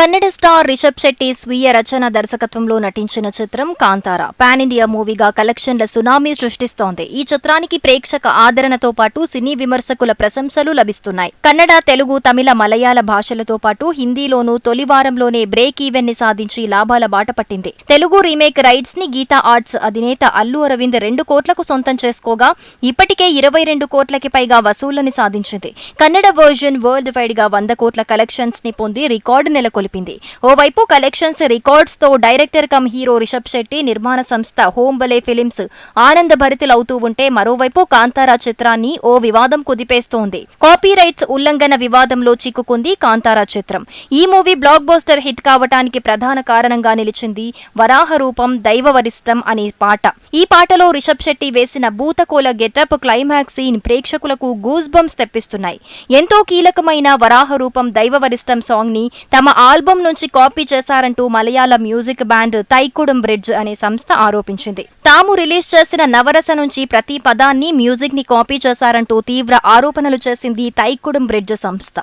Kannada star Rishabh Shetty స్వీయ రచన దర్శకత్వంలో నటించిన చిత్రం కాంతార. పాన్ ఇండియా మూవీగా కలెక్షన్ల సునామీ సృష్టిస్తోంది. ఈ చిత్రానికి ప్రేక్షక ఆదరణతో పాటు సినీ విమర్శకుల ప్రశంసలు లభిస్తున్నాయి. కన్నడ తెలుగు తమిళ మలయాళ భాషలతో పాటు హిందీలోనూ తొలి వారంలోనే బ్రేక్ ఈవెన్ని సాధించి లాభాల బాట పట్టింది. తెలుగు రీమేక్ రైట్స్ని గీతా ఆర్ట్స్ అధినేత అల్లు అరవింద్ రెండు కోట్లకు సొంతం చేసుకోగా ఇప్పటికే ఇరవై రెండు కోట్లకి పైగా వసూళ్ళని సాధించింది. కన్నడ వర్జన్ వరల్డ్ వైడ్గా వంద కోట్ల కలెక్షన్స్ని పొంది రికార్డు నెలకొల్పింది ఓవైపు collections రికార్డ్స్తో director cum hero Rishab Shetty నిర్మాణ సంస్థ హోంబలే ఫిలిమ్స్ ఆనంద భరితులవుతూ ఉంటే మరోవైపు కాంతారా చిత్రాన్ని ఓ వివాదం కుదిపేస్తోంది. కాపీ రైట్స్ ఉల్లంఘన వివాదంలో చిక్కుకుంది కాంతారా చిత్రం. ఈ మూవీ బ్లాక్ బోస్టర్ హిట్ కావటానికి ప్రధాన కారణంగా నిలిచింది వరాహ రూపం దైవ వరిష్టం అనే పాట. ఈ పాటలో రిషబ్ శెట్టి వేసిన భూతకోల గెటప్ క్లైమాక్స్ సీన్ ప్రేక్షకులకు గూస్ బంప్స్ తెప్పిస్తున్నాయి. ఎంతో కీలకమైన వరాహ రూపం దైవ వరిష్టం సాంగ్ని తమ ఆల్బం నుంచి కాపీ చేశారంటూ Malayalam music band Thaikkudam Bridge అనే సంస్థ ఆరోపించింది. తాము రిలీజ్ చేసిన నవరస నుంచి ప్రతి పదాన్ని మ్యూజిక్ని కాపీ చేశారంటూ తీవ్ర ఆరోపణలు చేసింది తైకుడం బ్రిడ్జ్ సంస్థ.